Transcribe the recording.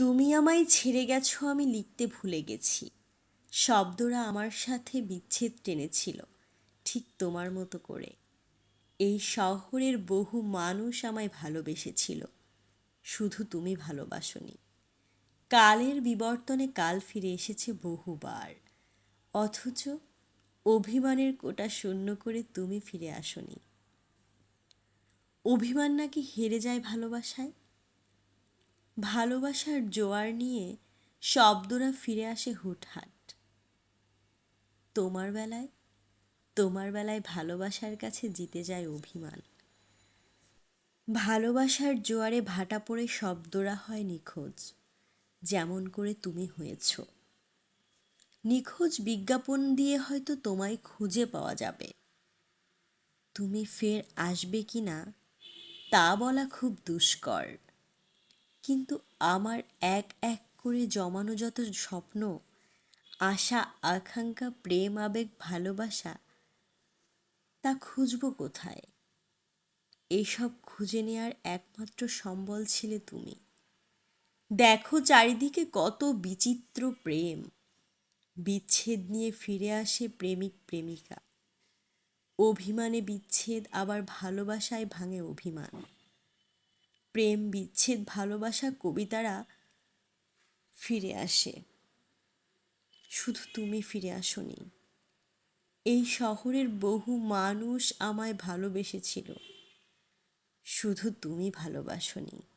তুমি আমায় ছেড়ে গেছো, আমি লিখতে ভুলে গেছি। শব্দরা আমার সাথে বিচ্ছেদ টেনেছিল, ঠিক তোমার মতো করে। এই শহরের বহু মানুষ আমায় ভালোবেসেছিল, শুধু তুমি ভালোবাসনি। কালের বিবর্তনে কাল ফিরে এসেছে বহুবার, অথচ অভিমানের কোটা শূন্য করে তুমি ফিরে আসনি। অভিমান নাকি হেরে যায় ভালোবাসায়? ভালোবাসার জোয়ার নিয়ে শব্দরা ফিরে আসে হুটহাট। তোমার বেলায় তোমার বেলায় ভালোবাসার কাছে জিতে যায় অভিমান। ভালোবাসার জোয়ারে ভাটা পড়ে শব্দরা হয় নিখোঁজ, যেমন করে তুমি হয়েছ। নিখোঁজ বিজ্ঞাপন দিয়ে হয়তো তোমায় খুঁজে পাওয়া যাবে। তুমি ফের আসবে কি না তা বলা খুব দুষ্কর। কিন্তু আমার এক এক করে জমানো যত স্বপ্ন, আশা, আকাঙ্ক্ষা, প্রেম, আবেগ, ভালোবাসা, তা খুঁজব কোথায়? এসব খুঁজে নেয়ার একমাত্র সম্বল ছিলে তুমি। দেখো চারিদিকে কত বিচিত্র প্রেম। বিচ্ছেদ নিয়ে ফিরে আসে প্রেমিক প্রেমিকা। অভিমানে বিচ্ছেদ, আবার ভালোবাসায় ভাঙে অভিমান। প্রেম, বিচ্ছেদ, ভালোবাসা কবিতারা ফিরে আসে। শুধু তুমি ফিরে আসনি। এই শহরের বহু মানুষ আমায় ভালোবেসেছিল। শুধু তুমি ভালোবাসনি।